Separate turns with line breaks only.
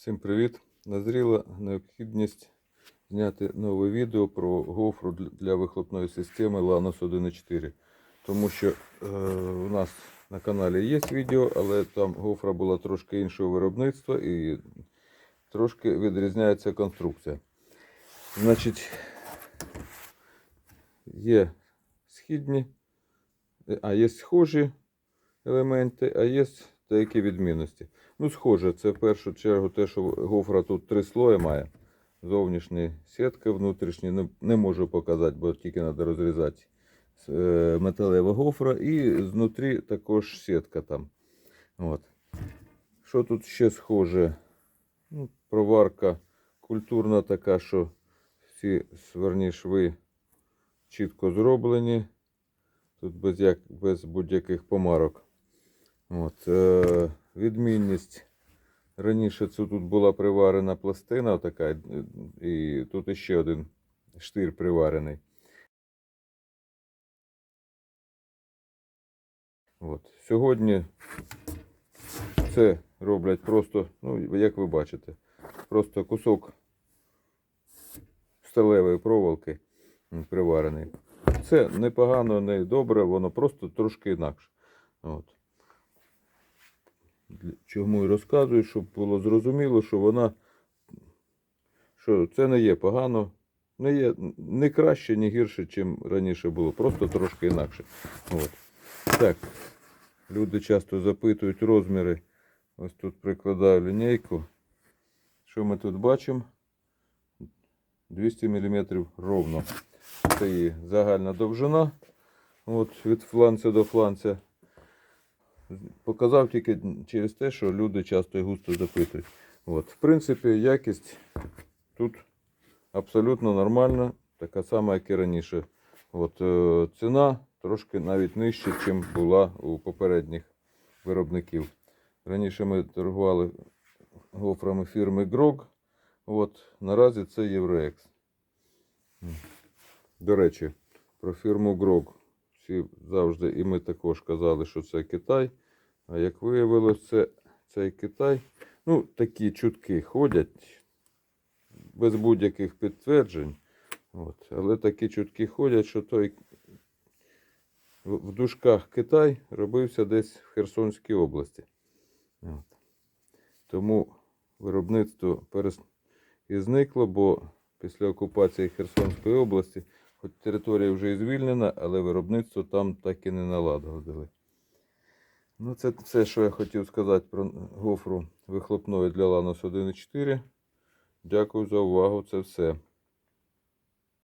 Всім привіт! Назріла необхідність зняти нове відео про гофру для- вихлопної системи Lanos 1.4. Тому що е, у нас на каналі є відео, але там гофра була трошки іншого виробництва і трошки відрізняється конструкція. Значить, є східні, а є схожі елементи, а є деякі відмінності. Ну, схоже, це в першу чергу те, що гофра тут три слої має. Зовнішні сітка, внутрішні не, не можу показати, бо тільки треба розрізати е, металева гофра. І знутрі також сітка там. От. Що тут ще схоже? Ну, проварка культурна така, що всі сверні шви чітко зроблені. Тут без, як, без будь-яких помарок. От, е, відмінність. Раніше це тут була приварена пластина така, е, і тут іще один штир приварений. От. Сьогодні це роблять просто, ну, як ви бачите, просто кусок сталевої проволоки приварений. Це непогано, не добре, воно просто трошки інакше. От. Чому і розказую, щоб було зрозуміло, що вона, що це не є погано, не є не краще, ні гірше, чим раніше було, просто трошки інакше. От. Так, люди часто запитують розміри. Ось тут прикладаю лінійку. Що ми тут бачимо? 200 мм ровно. Це її загальна довжина. От від фланця до фланця. Показав тільки через те, що люди часто і густо запитують. От. В принципі, якість тут абсолютно нормальна, така сама, як і раніше. От, е, ціна трошки навіть нижча, ніж була у попередніх виробників. Раніше ми торгували гофрами фірми Grog. От, наразі це Євроекс. До речі, про фірму Grog. Всі завжди, і ми також казали, що це Китай. А як виявилось, це цей Китай. Ну, такі чутки ходять без будь-яких підтверджень. От. Але такі чутки ходять, що той в дужках Китай робився десь в Херсонській області. От. Тому виробництво перес... і зникло, бо після окупації Херсонської області, хоч територія вже і звільнена, але виробництво там так і не наладили. Ну, це все, що я хотів сказати про гофру вихлопної для Ланос 1.4. Дякую за увагу. Це все.